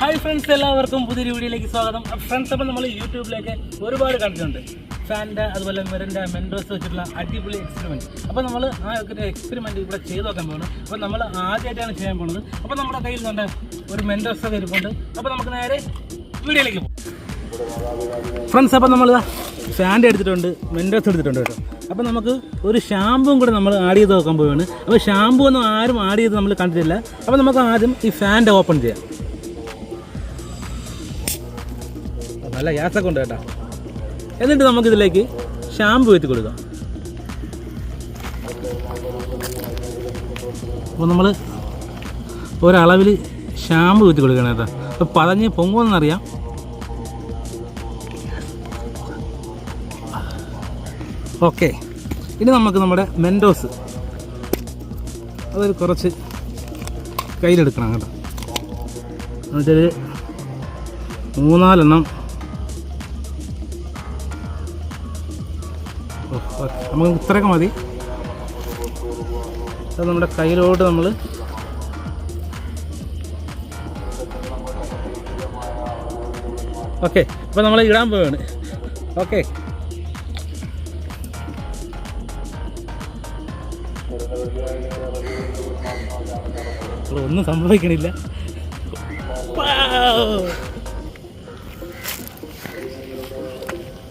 Hi friends എല്ലാവർക്കും പുതിയൊരു വീഡിയോയിലേക്ക് സ്വാഗതം. ഫ്രണ്ട്സ് അപ്പം നമ്മൾ യൂട്യൂബിലേക്ക് ഒരുപാട് കണ്ടിട്ടുണ്ട്. ഫാന്റെ അതുപോലെ മെറിന്റെ മെൻഡോസ് വെച്ചിട്ടുള്ള അടിപൊളി എക്സ്പെരിമെന്റ് അപ്പോൾ നമ്മൾ ആ ഒരു എക്സ്പെരിമെന്റ് ഇവിടെ ചെയ്ത് നോക്കാൻ പോകുന്നു അപ്പോൾ നമ്മൾ ആദ്യമായിട്ടാണ് ചെയ്യാൻ പോകുന്നത് അപ്പോൾ നമ്മുടെ കയ്യിൽ നിന്ന് ഒരു മെൻഡോസ് ഒക്കെ ഇരിപ്പുണ്ട്. അപ്പോൾ നമുക്ക് നേരെ വീഡിയോയിലേക്ക് പോകും ഫ്രണ്ട്സ് അപ്പോൾ നമ്മൾ ഫാന്റെ എടുത്തിട്ടുണ്ട് മെൻഡോസ് എടുത്തിട്ടുണ്ട് കേട്ടോ. അപ്പോൾ നമുക്ക് ഒരു ഷാമ്പുവും കൂടെ നമ്മൾ ആഡ് ചെയ്ത് നോക്കാൻ പോവുകയാണ് അപ്പോൾ ഷാമ്പു ഒന്നും ആരും ആഡ് ചെയ്ത് നമ്മൾ കണ്ടിട്ടില്ല. അപ്പോൾ നമുക്ക് ആദ്യം ഈ ഫാന്റെ ഓപ്പൺ ചെയ്യാം. നല്ല ഗ്യാസൊക്കെ ഉണ്ട് കേട്ടോ. എന്നിട്ട് നമുക്കിതിലേക്ക് ഷാമ്പു എത്തി കൊടുക്കാം. അപ്പോൾ നമ്മൾ ഒരളവിൽ ഷാമ്പു എത്തി കൊടുക്കണം കേട്ടോ. അപ്പോൾ പതഞ്ഞ് പൊങ്ങുമെന്നറിയാം ഓക്കെ. ഇനി നമുക്ക് നമ്മുടെ മെൻഡോസ്. അതൊരു കുറച്ച് കയ്യിലെടുക്കണം കേട്ടോ. എന്നുവെച്ചാൽ മൂന്നാലെണ്ണം നമുക്ക് ഇത്രയൊക്കെ മതി. അത് നമ്മുടെ കയ്യിലോട്ട് നമ്മൾ ഓക്കെ. അപ്പോൾ നമ്മൾ ഇടാൻ പോവാണ്. ഓക്കെ. ഒന്നും സംഭവിക്കണില്ല.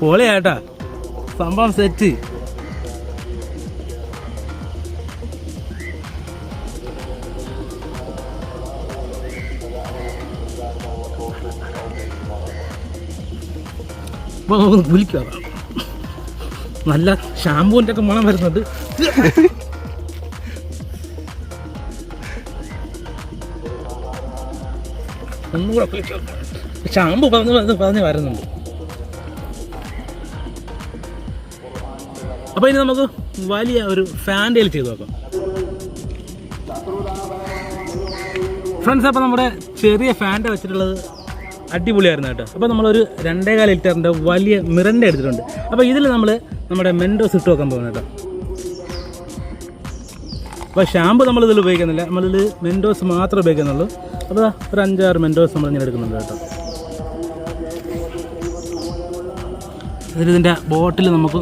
പൊളിയാട്ടാ. സംഭവം സെറ്റ് കുലിക്കാം നല്ല ഷാമ്പൂവിന്റെ ഒക്കെ മണം വരുന്നുണ്ട് ഒന്നുകൂടെ ഷാമ്പു പറഞ്ഞ് പറഞ്ഞ് പറഞ്ഞ് വരുന്നുണ്ട് അപ്പോൾ ഇനി നമുക്ക് വലിയ ഒരു ഫാൻഡേൽ ചെയ്ത് നോക്കാം. ഫ്രണ്ട്സ് അപ്പോൾ നമ്മുടെ ചെറിയ ഫാന്റെ വെച്ചിട്ടുള്ളത് അടിപൊളിയായിരുന്നു കേട്ടോ. അപ്പോൾ നമ്മളൊരു രണ്ടേകാൽ ലിറ്ററിന്റെ വലിയ മിറന്റെ എടുത്തിട്ടുണ്ട്. അപ്പോൾ ഇതിൽ നമ്മൾ നമ്മുടെ മെൻഡോസ് ഇട്ട് വെക്കാൻ പോകുന്നത് കേട്ടോ. അപ്പോൾ ഷാമ്പു നമ്മളിതിൽ ഉപയോഗിക്കുന്നില്ല. നമ്മളിൽ മെൻഡോസ് മാത്രമേ ഉപയോഗിക്കുന്നുള്ളൂ. അപ്പോൾ ഒരു അഞ്ചാറ് മെൻഡോസ് നമ്മൾ ഇങ്ങനെ എടുക്കുന്നുണ്ട് കേട്ടോ. ഇതിന്റെ ബോട്ടിൽ നമുക്ക്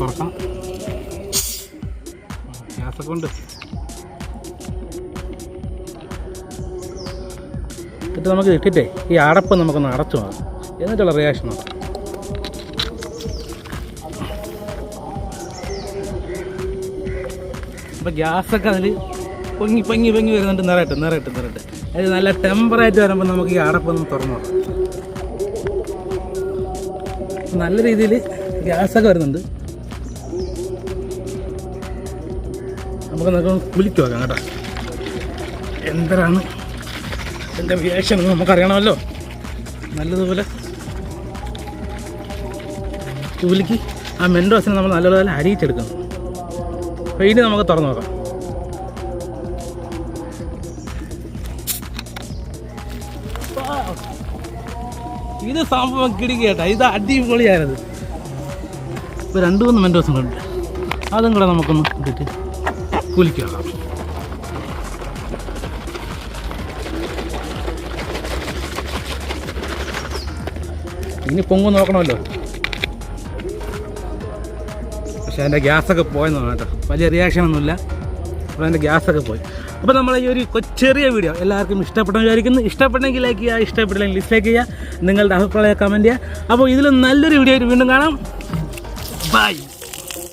തുറക്കാം. ഗ്യാസൊക്കെ ഉണ്ട്. എന്നിട്ട് നമുക്ക് ഇട്ടിട്ടേ ഈ അടപ്പ് നമുക്കൊന്ന് അടച്ചു നോക്കാം. എന്നിട്ടുള്ള റിയാക്ഷൻ നോക്കാം. അപ്പോൾ ഗ്യാസൊക്കെ അതിൽ പൊങ്ങി പൊങ്ങി പൊങ്ങി വരുന്നുണ്ട്. നിറയട്ടെ നിറയട്ടെ നിറയട്ടെ. അത് നല്ല ടെമ്പറേച്ചർ വരുമ്പോൾ നമുക്ക് ഈ അടപ്പൊന്ന് തുറന്നു നോക്കാം. നല്ല രീതിയിൽ ഗ്യാസൊക്കെ വരുന്നുണ്ട്. നമുക്ക് നമുക്ക് കുലിക്ക് വെക്കാം കേട്ടോ. എന്താണ് റിയാക്ഷൻ എന്ന് നമുക്കറിയണമല്ലോ. നല്ലതുപോലെ. ചൂലിക്ക് ആ മെൻഡോസിനെ നമ്മൾ നല്ലതുപോലെ അരിയിച്ചെടുക്കണം. അപ്പോൾ ഇനി നമുക്ക് തുറന്നു നോക്കാം. ഇത് സംഭവം കിടിക്കേട്ടാ ഇത് അടിപൊളിയായത് ഇപ്പോൾ രണ്ട് മൂന്ന് മെൻഡോസും ഉണ്ട് അതും കൂടെ നമുക്കൊന്ന് ഇട്ടിട്ട് കുലിക്ക് ഇനി പൊങ്ങു നോക്കണമല്ലോ. പക്ഷെ അതിന്റെ ഗ്യാസൊക്കെ പോയെന്ന് കേട്ടോ. വലിയ റിയാക്ഷൻ ഒന്നുമില്ല. അപ്പോൾ അതിന്റെ ഗ്യാസൊക്കെ പോയി. അപ്പോൾ നമ്മൾ ഈ ഒരു ചെറിയ വീഡിയോ എല്ലാവർക്കും ഇഷ്ടപ്പെട്ടെന്ന് വിചാരിക്കുന്നു. ഇഷ്ടപ്പെട്ടെങ്കിൽ ലൈക്ക് ചെയ്യുക ഇഷ്ടപ്പെട്ടില്ലെങ്കിൽ ഡിസ്ലൈക്ക് ചെയ്യുക. നിങ്ങളുടെ അഭിപ്രായം കമന്റ് ചെയ്യുക. അപ്പോൾ ഇതിലും നല്ലൊരു വീഡിയോ വീണ്ടും കാണാം. ബൈ